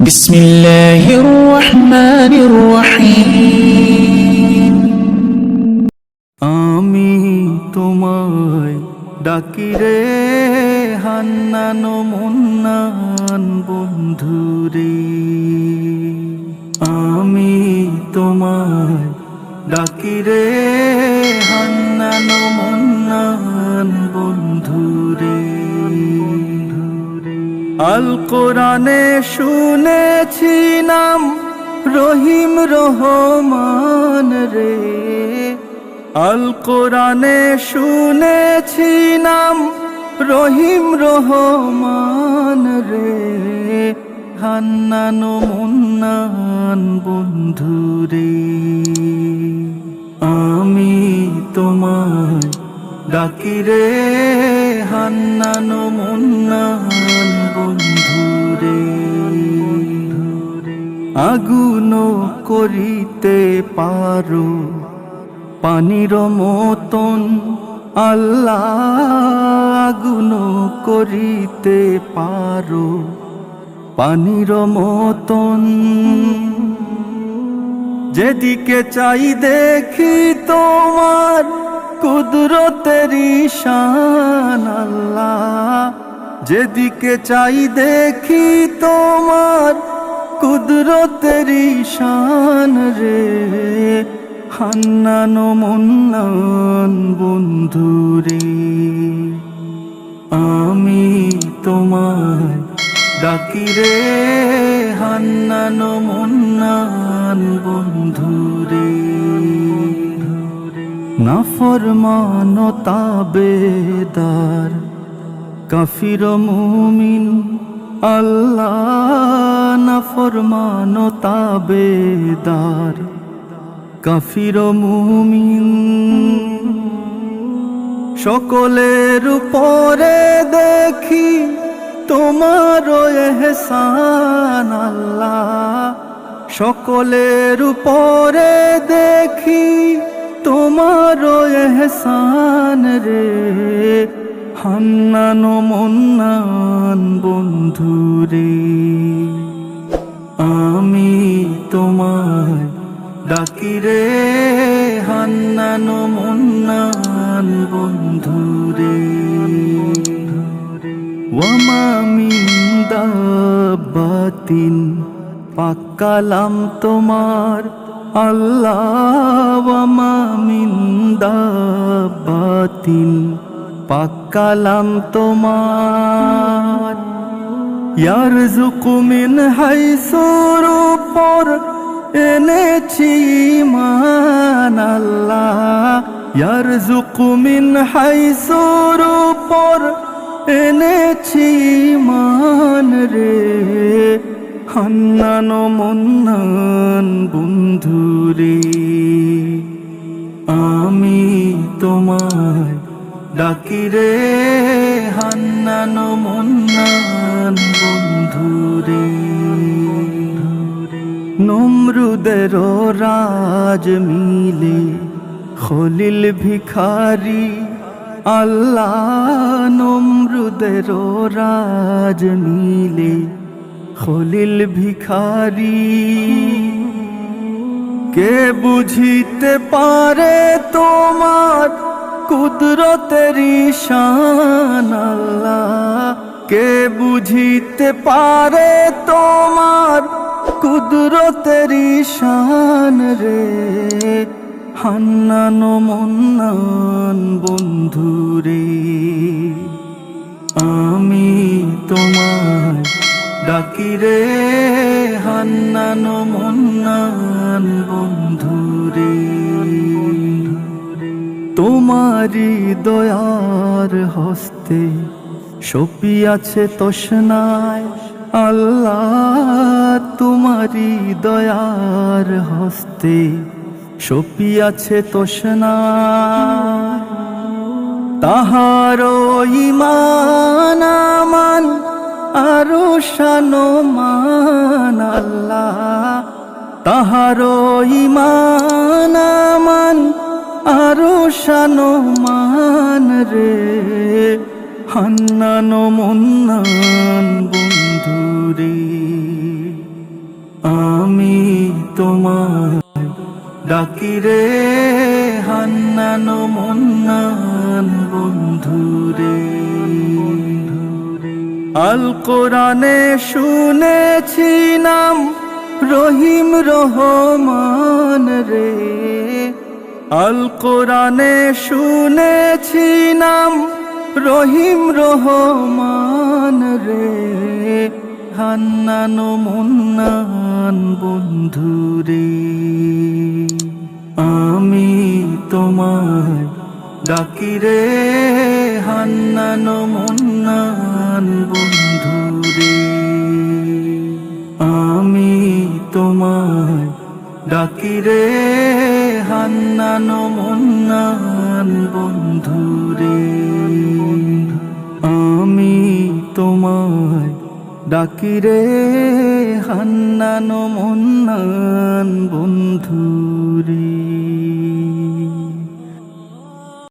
بسم الله الرحمن الرحيم আমি তোমায় ডাকি রে হান্নান মুন্নান বন্ধুরে আমি তোমায় ডাকি রে আল কোরআনে শুনেছি নাম রহিম রহমান রে। আল কোরআনে শুনেছি নাম রহিম রহমান রে। হান্নান মুন্নান বন্ধুরে আমি তোমায় ডাকি রে হান্নান মুন্নান আগুন করিতে পারো। পানির মতন আল্লাহ আগুন করিতে পারো। পানির মতন যেদিকে চাই দেখি তোমার কুদরতের শান আল্লাহ। যেদিকে চাই দেখি তোমার কুদরতের শান রে। হান্নান মুন্নান বন্ধুরে আমি তোমায় ডাকি রে হান্নান মুন্নান বন্ধুরে নাফরমান তাবেদার, কাফির মুমিন আল্লাহ নাফরমান তাবেদার, কাফির মুমিন। সকলের উপরে দেখি তোমার এহসান আল্লাহ। সকলের উপরে দেখি তোমার এহসান রে। হান্নান মন্নান বন্ধুরে, আমি তোমায় ডাকি রে। হান্নান মুন্নান বন্ধুরে ওয়ামামিন দাবাতিন পাকালাম তোমার আল্লাহ। ওয়ামামিন দাবাতিন পাকালাম তোমার। ইয়ারজুকু মিন হাইসুর উপর এনেছি মান আল্লাহ। ইয়ারজুকু মিন হাইসুর উপর এনেছি মান রে। হান্নান মন্নান বন্ধুরে, আমি তোমায় ডাকি রে হান্নান মন্নান বন্ধুরে। নমরুদের রাজ মিলে খলিল ভিখারি, আল্লাহ নমরুদের রাজ মিলে খলিল ভিখারি। কে বুঝিতে পারে তোমার কুদরতের কে বুঝিতে পারে তোমার কুদরতের শান রে? হান্নান মন্নান বন্ধুরে, আমি তোমার ডাকি রে, হান্নান মন্নান বন্ধুরে তোমারি দয়ার হস্তে সপিয়াছে তসনায়। আল্লাহ তোমারি দয়ার হস্তে সপিয়াছে তসনায়। তাহার ইমান আরও শানো মান আল্লাহ। তাহার ইমান আমান আরও শানো মান রে। হান্নান মন্নান বন্ধুরে তোমার ডাকি রে, হান্নানো মন্নান বন্ধুরে আল কোরআনে শুনেছি নাম রহিম রহমান রে। আল কোরআনে শুনেছি নাম, রহিম রহমান রে। হান্নানো মুন্নান বন্ধুরে আমি তোমায় ডাকি রে হান্নানো মুন্নান বন্ধুরে আমি তোমায় ডাকি রে হান্নানো মুন্নান বন্ধুরে আমি তোমায় ডাকি রে হান্নানো মুন্নান বন্ধুরে।